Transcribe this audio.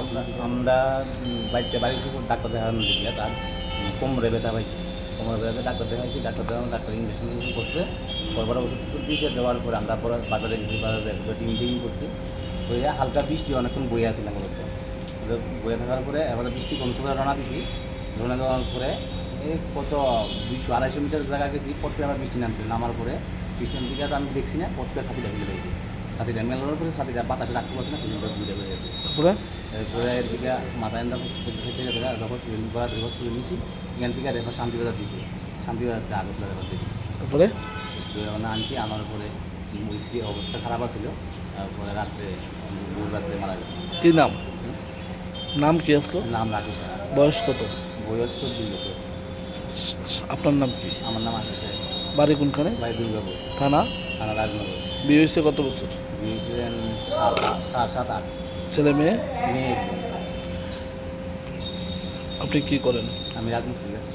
আমরা আমরা বাড়িতে বাড়িছি ডাক্তার দেখানোর দিকে। তার কোমরে ব্যথা পাইছি। কোমরে ব্যথা ডাক্তার দেখাইছি, ডাক্তার দেখানো, ডাক্তার ইঞ্জেকশন করছে। পরপর ওষুধ টষুধ দিয়েছে দেওয়ার পরে আমরা পরে বাজারে গেছি, বাজারে টিম টিম করছি। বইয়া হালকা বৃষ্টি, অনেকক্ষণ বইয়া আসছিলাম মূলত ওদের বইয়া থাকার পরে এবারে বৃষ্টি কমছে বলে রওনা দিছি, রওনা দেওয়ার পরে এই কত দুইশো আড়াইশো মিটার জায়গা গেছি, পথে আবার বৃষ্টি নামছে, নামার পরে পিছন দিকে আমি দেখছি না ছাতিটা ফেলে দিয়েছি ছাতিটা মেলানোর পরে ছাতিটা বাতাসে রাখতে পারছি না দুইটা হয়ে গেছে মাথা এন্দা থেকে দেখা যখন সিলিং করা রেফার করে নিয়েছি এখান থেকে রেফার শান্তিবাজার দিয়েছি শান্তিবাজারতে আগরতলা রেফার দিয়েছি তারপরে? না আনছি আনার পরে ওই স্ত্রী অবস্থা খারাপ রাত্রে ভোর রাত্রে মারা গেছে। কি নাম? নাম কি আসলো? নাম রাকেশ। বয়স কত? বয়স তো দুই বছর। আপনার নাম কি? আমার নাম আকাশ। বাড়ি কোনখানে? ভাই দুর্গাপুর। থানা? থানা রাজনগর। বিয়ে হয়েছে কত বছর? আট সাত সাত আট। ছেলে মেয়ে? মেয়ে। আপনি কি করেন? আমি রাজমিস্ত্রি কাছে